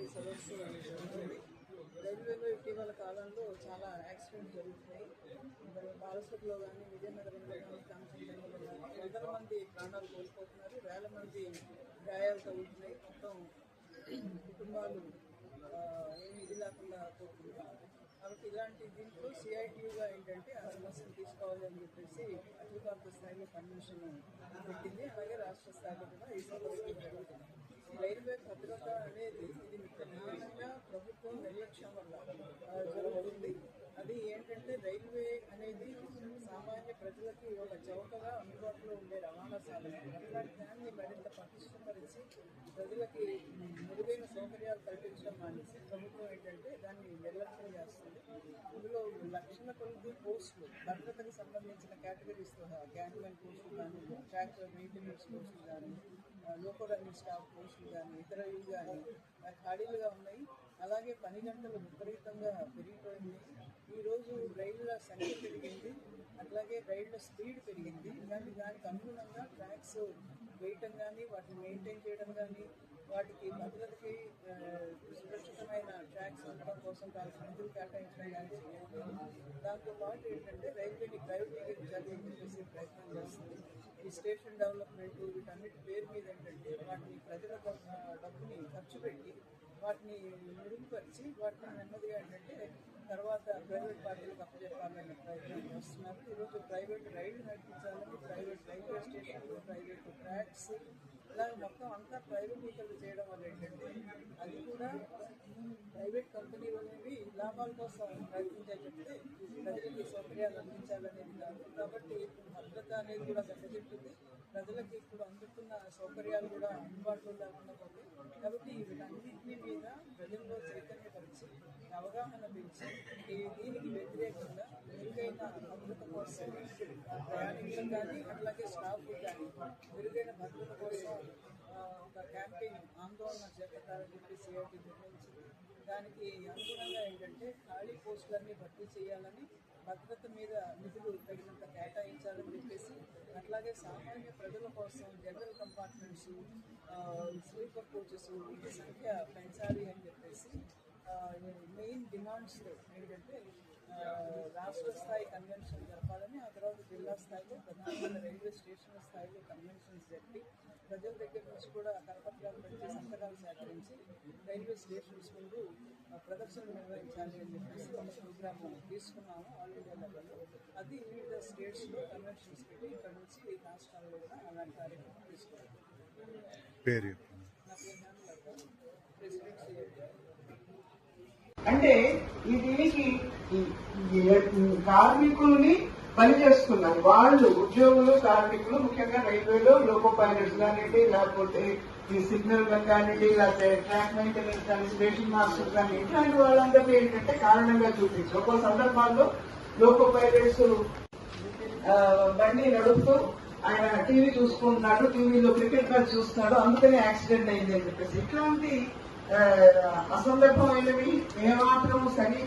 ఈ సదస్సు జరుగుతుంది రైల్వేలో ఇటీవల కాలంలో చాలా యాక్సిడెంట్ జరుగుతున్నాయి. బాలసూర్లో కానీ విజయనగరంలో కానీ కాంచనగరంలో కానీ వందల మంది ప్రాణాలు కోల్పోతున్నారు. వేల మంది గాయాలు తగ్గుతున్నాయి. మొత్తం కుటుంబాలు ఏమి ఇది లేకుండా పోతున్నారు. కాబట్టి ఇలాంటి దీంట్లో సిఐటియుగా ఏంటంటే ఆ సమస్యను తీసుకోవాలి అని చెప్పేసి అఖిల భారత స్థాయిలో కన్వెన్షన్ పెట్టింది. అలాగే రాష్ట్ర స్థాయిలో కూడా ఈ సమస్య జరుగుతుంది. రైల్వే భద్రత అనేది ఇది ప్రధానంగా ప్రభుత్వం నిర్లక్ష్యం వల్ల జరుగుతుంది. అది ఏంటంటే రైల్వే అనేది సామాన్య ప్రజలకి ఒక చౌకగా అందుబాటులో ఉండే రవాణా సాధనం. అట్లాంటి దాన్ని మరింత పటిష్టపరిచి ప్రజలకి మెరుగైన సౌకర్యాలు కల్పించడం మానేసి ప్రభుత్వం ఏంటంటే దాన్ని నిర్లక్ష్యం చేస్తుంది ఇందులో లక్షల కొద్ది పోస్టులు భద్రతకు సంబంధించిన కేటగిరీస్ గ్యాన్మెన్ పోస్టులు కానీ ట్రాక్ మెయింటెనెన్స్ పోస్టులు కానీ లోకో రన్నింగ్ స్టాఫ్ పోస్టులు కానీ ఇతర ఇవి కానీ ఖాళీలుగా ఉన్నాయి. అలాగే పని గంటలు విపరీతంగా పెరిగిపోయింది. ఈరోజు రైళ్ళ సంఖ్య పెరిగింది. అట్లాగే రైళ్ళ స్పీడ్ పెరిగింది. కానీ దానికి అనుగుణంగా ట్రాక్స్ వేయటం కానీ వాటిని మెయింటైన్ చేయడం కానీ వాటికి భద్రతకి సురక్షితమైన ట్రాక్స్ ఉండడం కోసం కావాల్సిన నిధులు కేటాయించడం కానీ చేయలేదు దాంతో పాటు ఏంటంటే రైల్వేని ప్రైవేటీకరించాలి జరిగింది చెప్పేసి ప్రయత్నం చేస్తుంది. ఈ స్టేషన్ డెవలప్మెంట్ వీటన్నిటి పేరు మీద ఏంటంటే వాటిని ప్రజల డబ్బుని ఖర్చు పెట్టి వాటిని మెరుగుపరిచి వాటిని నెమ్మదిగా ఏంటంటే తర్వాత ప్రైవేట్ పార్టీలకు అప్పచెప్పాలని ప్రయత్నం చేస్తున్నారు. ఈరోజు ప్రైవేట్ రైళ్ళు నడిపించాలని ప్రైవేట్ రైల్వే స్టేషన్లు ప్రైవేట్ ట్రాక్స్ ఇలా మొత్తం అంతా ప్రైవేటీకరణ చేయడం వల్ల ఏంటంటే అది కూడా ప్రైవేట్ కంపెనీలు అనేవి లాభాల కోసం ప్రయత్నించే చెప్తే ప్రజలకి సౌకర్యాలు అందించాలనేది కాదు. కాబట్టి భద్రత అనేది కూడా దెబ్బతింటుంది. ప్రజలకి ఇప్పుడు అందుతున్న సౌకర్యాలు కూడా అందుబాటులో లేకుండా పోతాయి. కాబట్టి వీటన్నింటి మీద ప్రజల్లో చైతన్యపరిచి అవగాహన పెంచి దీనికి మెరుగైన కోసం ప్రయాణించడం కానీ అట్లాగే స్టాఫ్ కానీ మెరుగైన భద్రత కోసం ఒక క్యాంపెయిన్ ఆందోళన చేపట్టాలని చెప్పి సిఐటి నిర్ణయించింది దానికి అనుగుణంగా ఏంటంటే ఖాళీ పోస్టులన్నీ భర్తీ చేయాలని భద్రత మీద నిధులు తగినంత కేటాయించాలని చెప్పేసి అట్లాగే సామాన్య ప్రజల కోసం జనరల్ కంపార్ట్మెంట్స్ స్లీపర్ కోచెస్ వీటి సంఖ్య పెంచాలి అని చెప్పేసి మెయిన్ డిమాండ్స్ ఏంటంటే రాష్ట్ర స్థాయి కన్వెన్షన్ జరపాలని. ఆ తర్వాత జిల్లా స్థాయిలో ప్రధానమైన రైల్వే స్టేషన్ల స్థాయిలో కన్వెన్షన్స్ జరిపి ప్రజల దగ్గర నుంచి కూడా కరపత్రాలు పెట్టి సంతకాలు సేకరించి రైల్వే స్టేషన్స్ ముందు ప్రదర్శనలు నిర్వహించాలి అని చెప్పేసి ఒక ప్రోగ్రామ్ తీసుకున్నాము ఆల్ ఇండియా లెవెల్లో. అది వివిధ స్టేట్స్లో కన్వెన్షన్స్ పెట్టి ఇక్కడ నుంచి రాష్ట్రాల్లో కూడా అలాంటి కార్యక్రమం తీసుకోవాలి. అంటే ఈ దీనికి కార్మికుల్ని పని చేస్తున్నారు. వాళ్ళు ఉద్యోగులు కార్మికులు ముఖ్యంగా రైల్వేలో లోకో పైలట్స్ కానివ్వండి లేకపోతే ఈ సిగ్నల్ మెన్ కానివ్వండి లేకపోతే ట్రాక్ మెయింటెనెన్స్ కానీ స్టేషన్ మాస్టర్ కానీ ఇట్లాంటి వాళ్ళందరినీ ఏంటంటే కారణంగా చూపించు. ఒక్కో సందర్భాల్లో లోకో పైలట్స్ ఆ, బండి నడుపుతూ ఆయన టీవీ చూసుకుంటున్నాడు టీవీలో క్రికెట్ మ్యాచ్ చూస్తున్నాడు అందుకనే యాక్సిడెంట్ అయింది అని చెప్పేసి. ఇట్లాంటి అసందర్భమైనవి ఏమాత్రం సరి